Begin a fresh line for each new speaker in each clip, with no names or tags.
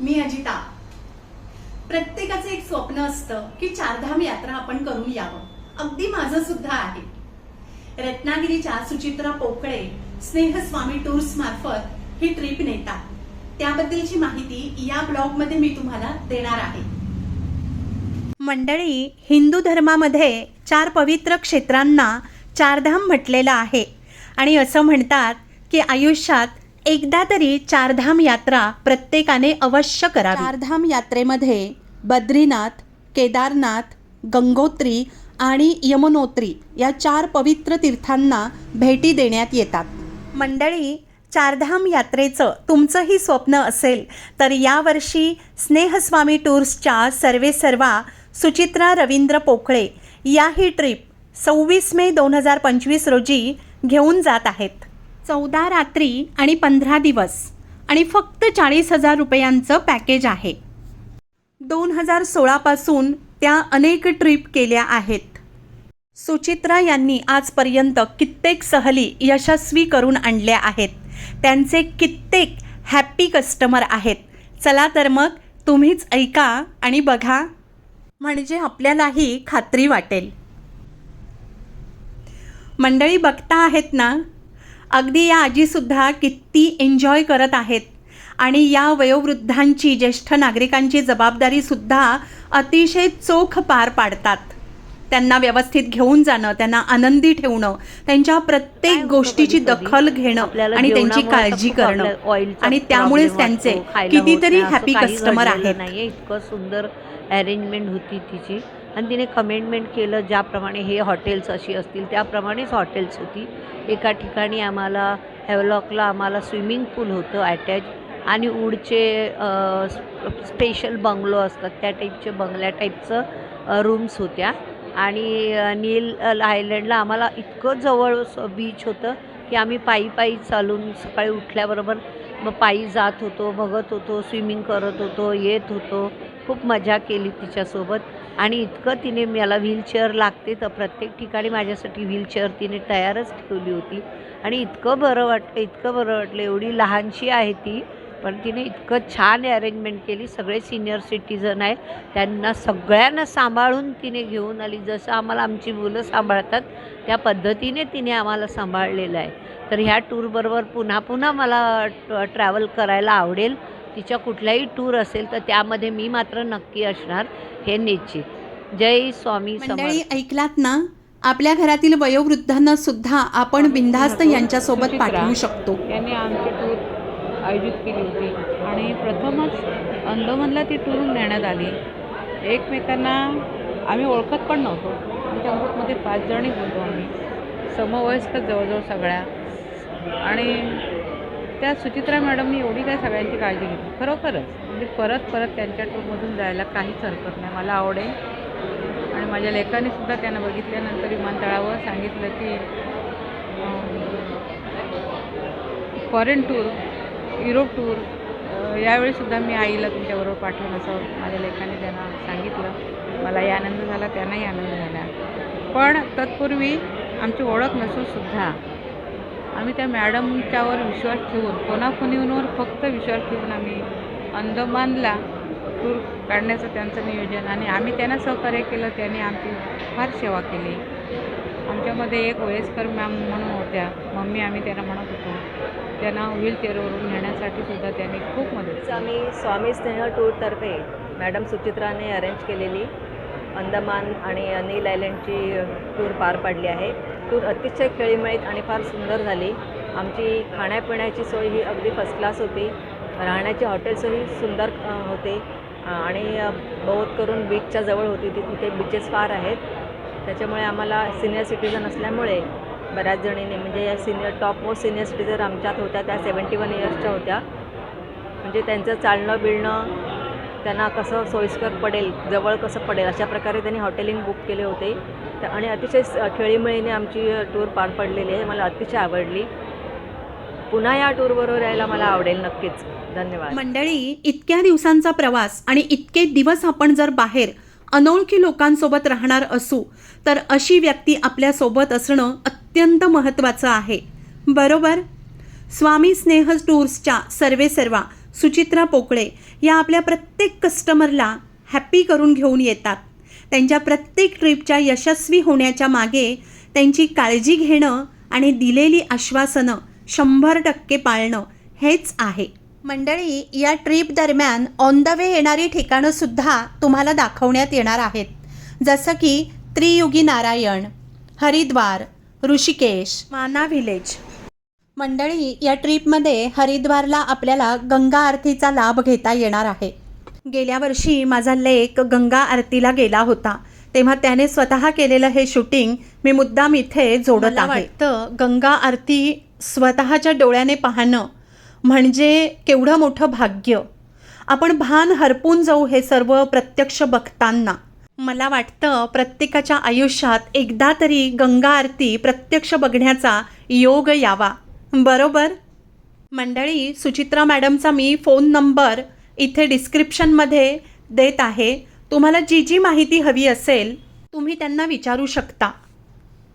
मी अजिता. प्रत्येकाचं एक स्वप्न असतं की चारधाम यात्रा आपण करून यावं. अगदी माझं सुद्धा आहे. रत्नागिरीच्या सुचित्रा पोकळे स्नेहस्वामी टूर्स मार्फत ही ट्रिप नेतात. त्याबद्दलची माहिती या ब्लॉगमध्ये मी तुम्हाला देणार आहे. मंडळी हिंदू धर्मामध्ये चार पवित्र क्षेत्रांना चारधाम म्हटलेलं आहे. आणि असं म्हणतात की आयुष्यात एकदा तरी चारधाम यात्रा प्रत्येकाने अवश्य करावी. चारधाम यात्रेमध्ये बद्रीनाथ केदारनाथ गंगोत्री आणि यमुनोत्री या चार पवित्र तीर्थांना भेटी देण्यात येतात. मंडळी चारधाम यात्रेचं तुमचंही स्वप्न असेल तर यावर्षी स्नेहस्वामी टूर्सच्या सर्वे सर्वा सुचित्रा रवींद्र पोकळे या ही ट्रिप सव्वीस मे दोन हजार पंचवीस रोजी घेऊन जात आहेत. चौदा रात्री आणि पंधरा दिवस आणि फक्त चाळीस हजार रुपयांचं पॅकेज आहे. दोन हजार सोळापासून त्या अनेक ट्रिप केल्या आहेत. सुचित्रा यांनी आजपर्यंत कित्येक सहली यशस्वी करून आणल्या आहेत. त्यांचे कित्येक हॅप्पी कस्टमर आहेत. चला तर मग तुम्हीच ऐका आणि बघा. म्हणजे आपल्यालाही खात्री वाटेल. मंडळी बघता आहेत ना? अगदी या आजीसुद्धा किती एन्जॉय करत आहेत. आणि या वयोवृद्धांची ज्येष्ठ नागरिकांची जबाबदारीसुद्धा अतिशय चोख पार पाडतात. त्यांना व्यवस्थित घेऊन जाणं त्यांना आनंदी ठेवणं त्यांच्या प्रत्येक गोष्टीची दखल घेणं आणि त्यांची काळजी करणं. आणि त्यामुळेच त्यांचे कितीतरी हॅपी कस्टमर आहेत.
इतकं सुंदर अरेंजमेंट होती तिची. आणि तिने कमेंटमेंट केलं ज्याप्रमाणे हे हॉटेल्स अशी असतील त्याप्रमाणेच हॉटेल्स होती. एका ठिकाणी आम्हाला हॅवलॉकला आम्हाला स्विमिंग पूल होतं अटॅच आणि उडचे स्पेशल बंगलो असतात त्या टाईपचे बंगल्या टाईपचं रूम्स होत्या. आणि नील आयलंडला आम्हाला इतकं जवळ बीच होतं की आम्ही पायी पायी चालून सकाळी उठल्याबरोबर मग पायी जात होतो बघत होतो स्विमिंग करत होतो येत होतो. खूप मजा केली तिच्यासोबत. आणि इतकं तिने मला व्हीलचेअर लागते तर प्रत्येक ठिकाणी माझ्यासाठी व्हीलचेअर तिने तयारच ठेवली होती. आणि इतकं बरं वाटलं इतकं बरं वाटलं. एवढी लहानशी आहे ती पण तिने इतकं छान अरेंजमेंट केली. सगळे सिनियर सिटीजन आहे त्यांना सगळ्यांना सांभाळून तिने घेऊन आली. जसं आम्हाला आमची मुलं सांभाळतात त्या पद्धतीने तिने आम्हाला सांभाळलेलं आहे. तर ह्या टूरबरोबर पुन्हा पुन्हा मला ट्रॅव्हल करायला आवडेल. तिच्या कुठल्याही टूर असेल तर त्यामध्ये मी मात्र नक्की असणार हे निश्चित. जय स्वामी
मंडळी ऐकलात ना? आपल्या घरातील वयोवृद्धांना सुद्धा आपण बिनधास्त यांच्यासोबत. पाठवू शकतो.
यांनी आमची टूर आयोजित केली होती आणि प्रथमच अंदोमनला ती टूर नेण्यात आली. एकमेकांना आम्ही ओळखत पण नव्हतो. आमच्या ग्रुपमध्ये पाच जणी होतो आम्ही. समवयस्क जवळजवळ सगळ्या. आणि त्या सुचित्रा मॅडमनी एवढी काय सगळ्यांची काळजी घेतली. खरोखरच. म्हणजे परत परत त्यांच्या टूरमधून जायला काहीच हरकत नाही. मला आवडेल. आणि माझ्या लेखानेसुद्धा त्यांना बघितल्यानंतर विमानतळावर सांगितलं की फॉरेन टूर युरोप टूर यावेळीसुद्धा मी आईला तुमच्याबरोबर पाठवून असं माझ्या लेखाने त्यांना सांगितलं. मलाही आनंद झाला त्यांनाही आनंद झाला. पण तत्पूर्वी आमची ओळख नसूनसुद्धा आम्ही त्या मॅडमच्यावर विश्वास ठेवून कोणाकोणीवर फक्त विश्वास ठेवून आम्ही अंदमानला टूर काढण्याचं त्यांचं नियोजन आणि आम्ही त्यांना सहकार्य केलं त्यांनी आमची फार सेवा केली. आमच्यामध्ये एक वयस्कर मॅम म्हणून होत्या मम्मी आम्ही त्यांना म्हणत होतो त्यांना व्हीलचेअरवरून नेण्यासाठी सुद्धा त्यांनी खूप मदत
आम्ही स्वामी स्नेह टूरतर्फे मॅडम सुचित्राने अरेंज केलेली अंदमान आणि अनिल आयलंडची टूर पार पाडली आहे. टूर अतिशय खेळीमेळीत आणि फार सुंदर झाली. आमची खाण्यापिण्याची सोय ही अगदी फर्स्ट क्लास होती. राहण्याची हॉटेल्सही सुंदर होते. आणि बहुत करून बीचच्या जवळ होती ती. तिथे बीचेस फार आहेत. त्याच्यामुळे आम्हाला सिनियर सिटीजन असल्यामुळे बऱ्याच जणींनी म्हणजे या senior top most senior citizen आमच्यात होत्या त्या सेवन्टी वन इयर्सच्या होत्या. म्हणजे त्यांचं चालणं बिळणं त्यांना कसं सोयीस्कर पडेल जवळ कसं पडेल अशा प्रकारे त्यांनी हॉटेलिंग बुक केले होते. आणि अतिशय खेळीमळीने खेळीमेळीने आमची टूर पार पडलेली आहे. मला अतिशय आवडली. पुन्हा या टूरबरोबर यायला मला आवडेल नक्कीच. धन्यवाद.
मंडळी इतक्या दिवसांचा प्रवास आणि इतके दिवस आपण जर बाहेर अनोळखी लोकांसोबत राहणार असू तर अशी व्यक्ती आपल्यासोबत असणं अत्यंत महत्त्वाचं आहे. बरोबर? स्वामी स्नेह टूर्सच्या सर्वे सर्वा सुचित्रा पोकळे या आपल्या प्रत्येक कस्टमरला हॅप्पी करून घेऊन येतात. त्यांच्या प्रत्येक ट्रिपच्या यशस्वी होण्याच्या मागे त्यांची काळजी घेणं आणि दिलेली आश्वासनं शंभर टक्के पाळणं हेच आहे. मंडळी या ट्रिप दरम्यान ऑन द वे येणारी ठिकाणंसुद्धा तुम्हाला दाखवण्यात येणार आहेत. जसं की त्रियुगी नारायण हरिद्वार ऋषिकेश. माना व्हिलेज मंडळी या ट्रिपमध्ये हरिद्वारला आपल्याला गंगा आरतीचा लाभ घेता येणार आहे. गेल्या वर्षी माझा लेक गंगा आरतीला गेला होता. तेव्हा त्याने स्वतः केलेलं हे शूटिंग मी मुद्दाम इथे जोडत आहे.
वाटतं
गंगा आरती स्वतःच्या डोळ्याने पाहणं म्हणजे केवढं मोठं भाग्य. आपण भान हरपून जाऊ हे सर्व प्रत्यक्ष बघताना. मला वाटतं प्रत्येकाच्या आयुष्यात एकदा तरी गंगा आरती प्रत्यक्ष बघण्याचा योग यावा. बरोबर. मंडळी सुचित्रा मॅडमचा मी फोन नंबर इथे डिस्क्रिप्शनमध्ये देत आहे. तुम्हाला जी जी माहिती हवी असेल तुम्ही त्यांना विचारू शकता.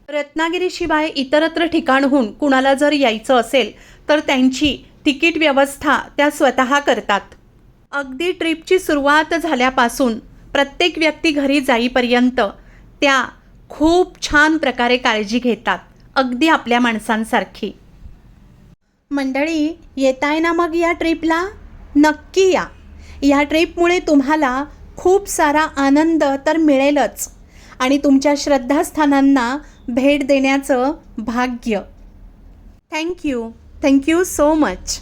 रत्नागिरीशिवाय इतरत्र ठिकाणहून कुणाला जर यायचं असेल तर त्यांची तिकीट व्यवस्था त्या स्वतः करतात. अगदी ट्रिपची सुरुवात झाल्यापासून प्रत्येक व्यक्ती घरी जाईपर्यंत त्या खूप छान प्रकारे काळजी घेतात अगदी आपल्या माणसांसारखी. मंडळी येताय ना मग या ट्रिपला? नक्की या. या ट्रिपमुळे तुम्हाला खूप सारा आनंद तर मिळेलच आणि तुमच्या श्रद्धास्थानांना भेट देण्याचं भाग्य. Thank you thank you so much